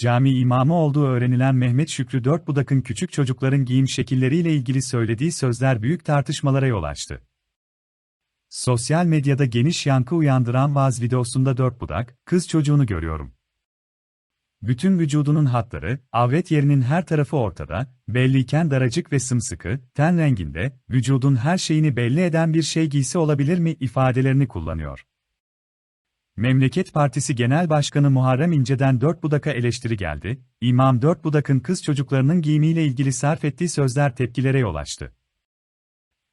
cami imamı olduğu öğrenilen Mehmet Şükrü Dörtbudak'ın küçük çocukların giyim şekilleriyle ilgili söylediği sözler büyük tartışmalara yol açtı. Sosyal medyada geniş yankı uyandıran vaz videosunda Dörtbudak, kız çocuğunu görüyorum. Bütün vücudunun hatları, avret yerinin her tarafı ortada, belliyken daracık ve sımsıkı, ten renginde, vücudun her şeyini belli eden bir şey giysi olabilir mi ifadelerini kullanıyor. Memleket Partisi Genel Başkanı Muharrem İnce'den Dörtbudak'a eleştiri geldi, İmam Dörtbudak'ın kız çocuklarının giyimiyle ilgili sarf ettiği sözler tepkilere yol açtı.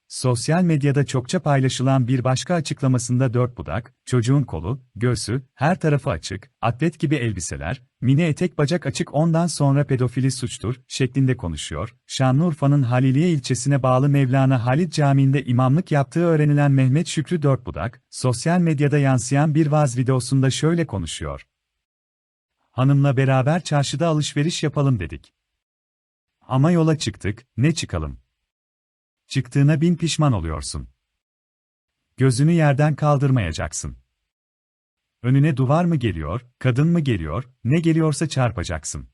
Sosyal medyada çokça paylaşılan bir başka açıklamasında dört budak, çocuğun kolu, göğsü, her tarafı açık, atlet gibi elbiseler, mini etek bacak açık ondan sonra pedofili suçtur, şeklinde konuşuyor. Şanlıurfa'nın Haliliye ilçesine bağlı Mevlana Halid Camii'nde imamlık yaptığı öğrenilen Mehmet Şükrü dört budak, sosyal medyada yansıyan bir vaz videosunda şöyle konuşuyor. Hanımla beraber çarşıda alışveriş yapalım dedik. Ama yola çıktık, ne çıkalım? Çıktığına bin pişman oluyorsun. Gözünü yerden kaldırmayacaksın. Önüne duvar mı geliyor, kadın mı geliyor, ne geliyorsa çarpacaksın.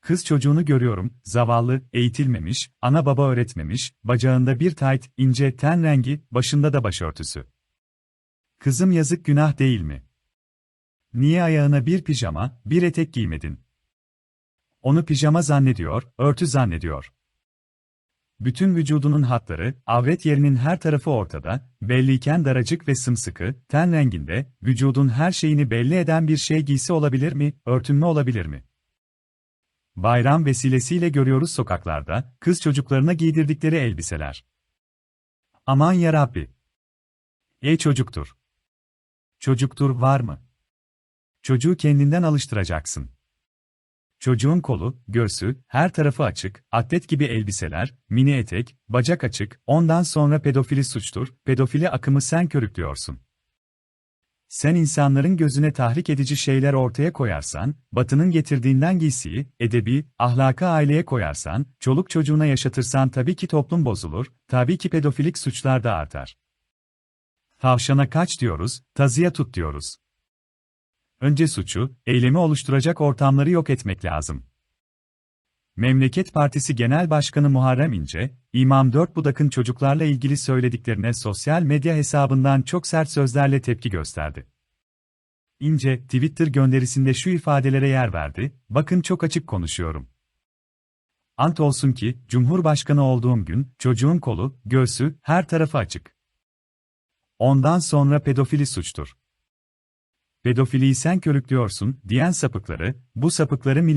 Kız çocuğunu görüyorum, zavallı, eğitilmemiş, ana baba öğretmemiş, bacağında bir tayt, ince ten rengi, başında da başörtüsü. Kızım yazık günah değil mi? Niye ayağına bir pijama, bir etek giymedin? Onu pijama zannediyor, örtü zannediyor. Bütün vücudunun hatları, avret yerinin her tarafı ortada, belliyken daracık ve sımsıkı, ten renginde, vücudun her şeyini belli eden bir şey giysi olabilir mi, örtünme olabilir mi? Bayram vesilesiyle görüyoruz sokaklarda, kız çocuklarına giydirdikleri elbiseler. Aman yarabbi! Ey çocuktur! Çocuktur var mı? Çocuğu kendinden alıştıracaksın. Çocuğun kolu, göğsü, her tarafı açık, atlet gibi elbiseler, mini etek, bacak açık, ondan sonra pedofili suçtur, pedofili akımı sen körüklüyorsun. Sen insanların gözüne tahrik edici şeyler ortaya koyarsan, batının getirdiğinden giysiyi, edebi, ahlaka aileye koyarsan, çoluk çocuğuna yaşatırsan tabii ki toplum bozulur, tabii ki pedofilik suçlar da artar. Tavşana kaç diyoruz, tazıya tut diyoruz. Önce suçu, eylemi oluşturacak ortamları yok etmek lazım. Memleket Partisi Genel Başkanı Muharrem İnce, İmam Dörtbudak'ın çocuklarla ilgili söylediklerine sosyal medya hesabından çok sert sözlerle tepki gösterdi. İnce, Twitter gönderisinde şu ifadelere yer verdi, bakın çok açık konuşuyorum. Ant olsun ki, Cumhurbaşkanı olduğum gün, çocuğun kolu, göğsü, her tarafı açık. Ondan sonra pedofili suçtur pedofiliyi sen körüklüyorsun, diyen sapıkları, bu sapıkları millet